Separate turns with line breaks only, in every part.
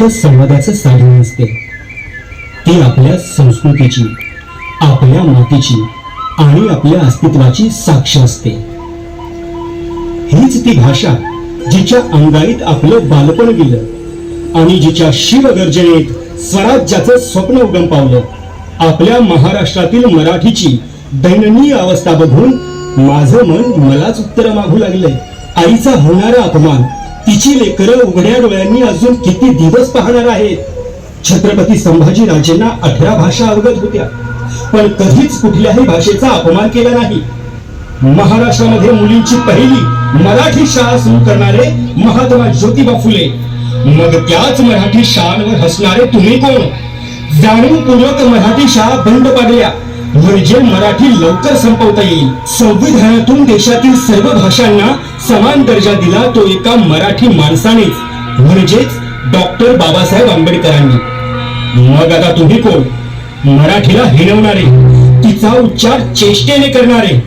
फक्त संवादाचं साधन नसते. ती आपल्या संस्कृतीची आपल्या मातीची आणि आपल्या अस्तित्वाची साक्ष असते. हीच ती भाषा जिच्या अंगाईत आपलं बालपण गेलं आणि जिच्या शिवगर्जनेत स्वराज्याचं स्वप्न उगम पावलं. आपल्या महाराष्ट्रातील मराठीची दैननीय अवस्था बघून माझं मन मलाच उत्तर मागू लागलंय. आईचा होणारा अपमान तिची लेकरं उघड्या डोळ्यांनी अजून किती दिवस पाहणार आहेत? छत्रपती संभाजी राजेंना अठरा भाषा अवगत होत्या. पण कधीच कुठल्याही भाषेचा अपमान केला नाही. महाराष्ट्रामध्ये मुलींची पहिली मराठी शाळा सुरू करणारे महात्मा ज्योतिबा फुले. मग त्याच मराठी शाळांवर हसणारे तुम्ही कोण? जाणीवपूर्वक मराठी शाळा बंद पाडल्या. म्हणजे मराठी लवकर संपवता येईल. संविधानातून देशातील सर्व भाषांना समान दर्जा दिला तो एका मराठी माणसानेच. म्हणजेच डॉक्टर बाबासाहेब आंबेडकरांनी. मग आता तुम्ही कोण? मराठीला हिणवणारे तिचा उच्चार चेष्टेने करणारे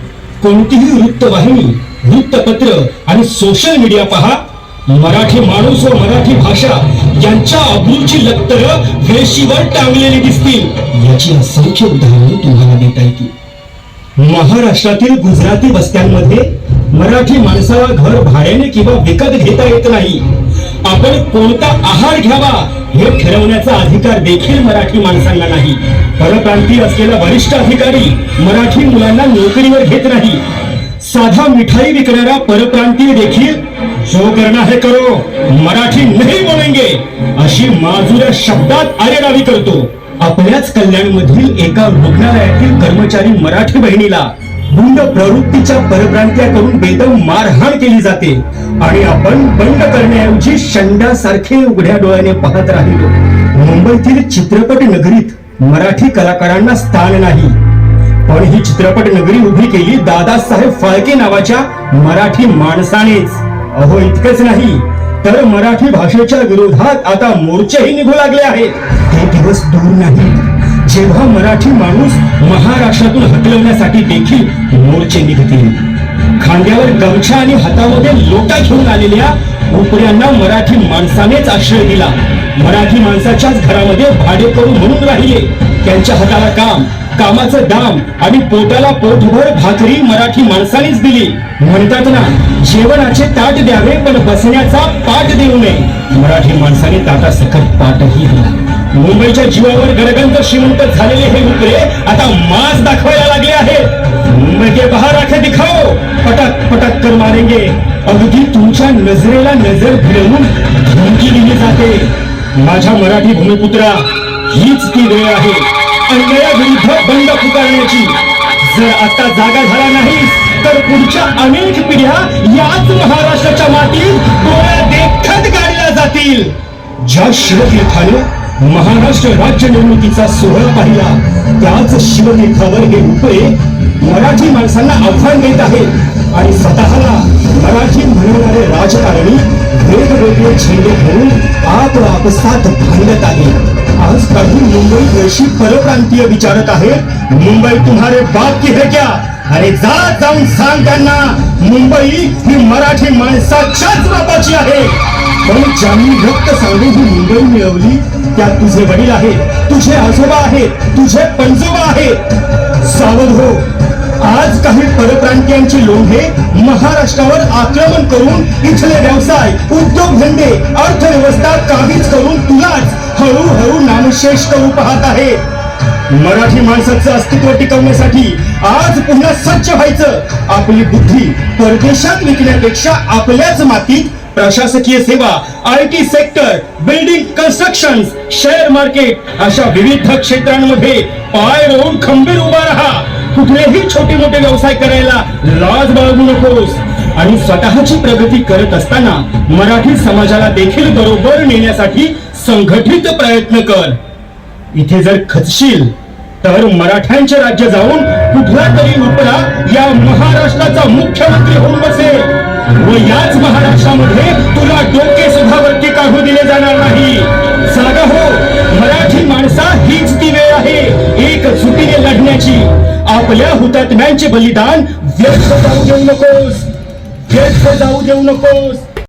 कोणतीही वृत्तवाहिनी वृत्तपत्र आणि सोशल मीडिया पहा. मराठी माणूस व मराठी भाषा यांच्या अब्रूची लक्तर वेशीवर टांगलेली दिसतील. याची असंख्य उदाहरणे तुम्हाला देता येतील. महाराष्ट्रातील गुजराती वस्त्यांमध्ये मराठी माणसाला घर भाड्याने किंवा विकत घेता येत नाही. आपण कोणता आहार घ्यावा हे ठरवण्याचा अधिकार देखील मराठी माणसांना नाही. परप्रांतीय असलेला वरिष्ठ अधिकारी मराठी मुलांना नोकरीवर घेत नाही. साधा मिठाई विकणारा परप्रांतीय देखील जो करना है करो। मराठी नाही बोलेंगे। अशी माजुऱ्या शब्दात आरेरावी करतो। आपल्याच कल्याणमधील एका रुग्णालयातील कर्मचारी मराठी बहिणीला गुंड प्रवृत्तीच्या परप्रांत्याकडून बेदम मारहाण केली जाते आणि आपण बंड करण्याऐवजी शंडासारखे उघड्या डोळ्याने पाहत राहिलो. मुंबईतील चित्रपट नगरीत मराठी कलाकारांना स्थान नाही. पण ही चित्रपट नगरी उभी केली दादासाहेब फाळके नावाच्या मराठी माणसानेच. अहो इतकंच नाही. तर मराठी भाषेच्या विरोधात आता मोर्चेही निघू लागले आहेत. हे दिवस दूर नाही. जेव्हा मराठी माणूस महाराष्ट्रातून हटवण्यासाठी देखील मोर्चे निघतील. खांद्यावर गमछा आणि हातामध्ये लोटा घेऊन आलेल्या उपऱ्यांना मराठी माणसानेच आश्रय दिला. मराठी माणसाच्याच घरामध्ये भाडेकरू म्हणून राहिले. त्यांच्या हाताला काम कामाचं दाम आणि पोटाला पोटभर भाकरी मराठी माणसानेच दिली. म्हणतात ना जेवणाचे ताट द्यावे पण बसण्याचा पाठ देऊ नये. मराठी माणसाने ताटा सकट पाठही दिला. मुंबईच्या जीवावर गरगंत श्रीमंत झालेले हे उपरे आता मास दाखवायला लागले आहेत. मुंबई के बाहर आखे दिखाओ. पटक पटक कर मारेंगे. अगदी तुमच्या नजरेला नजर भिडवून धमकी दिली जाते. माझ्या मराठी भूमिपुत्रा हीच ती वेळ आहे. अन्यायाविरुद्ध बंड पुकारण्याची. जर आता जागा झाला नाही तर पुढच्या अनेक पिढ्या याच महाराष्ट्राच्या मातीत डोळ्या देखत गाडल्या जातील. ज्या शिवतीर्थाने महाराष्ट्र राज्य निर्मितीचा सोहळा पाहिला त्याच शिवतीर्थावर हे उपरे मराठी माणसांना आव्हान देत आहे आणि स्वतःला मराठी म्हणणारे राजकारणी वेगवेगळे झेंडे घेऊन आप आपसात भांडत आहेत. आज काही मुंबई देशी परप्रांतीय विचारत आहेत. मुंबई तुम्हारे बाप की है क्या? अरे जा जाऊन सांग त्यांना. मुंबई ही मराठी माणसाच्याच बापाची आहे. पण ज्यांनी रक्त सांगून ही मुंबई मिळवली त्यात तुझे वडील आहेत. तुझे आजोबा आहेत. तुझे पंजोबा आहेत. सावध हो. आज काही परप्रांतीयांची लोंढे महाराष्ट्रावर आक्रमण करून इथले व्यवसाय उद्योगधंदे अर्थव्यवस्था काहीच करून तुलाच हळूहळू नामशेष करू पाहत आहे. मराठी माणसाचं अस्तित्व टिकवण्यासाठी आज पुन्हा सज्ज व्हायचं. आपली बुद्धी परदेशात विकण्यापेक्षा आपल्याच मातीत प्रशासकीय सेवा I T sector building construction share market अशा विविध क्षेत्रांमध्ये पाय रोवून खंबीर उभा राहा. कुठलेही छोटे मोठे व्यवसाय करायला लाज बाळगू नकोस. आणि स्वतःची प्रगती करत असताना मराठी समाजाला देखील बरोबर नेण्यासाठी संघटित प्रयत्न कर. इथे जर खचशील तर मराठ्यांचे राज्य जाऊन कुठला तरी उपरा या महाराष्ट्राचा मुख्यमंत्री होऊन बसेल. व याच महाराष्ट्रामध्ये तुला डोके सुद्धा वरती काढू दिले जाणार नाही. जागा हो मराठी माणसा हीच ती वेळ आहे एक सुटीने लढण्याची. आपल्या हुतात्म्यांचे बलिदान व्यर्थ जाऊ देऊ नकोस. व्यर्थ जाऊ देऊ नकोस.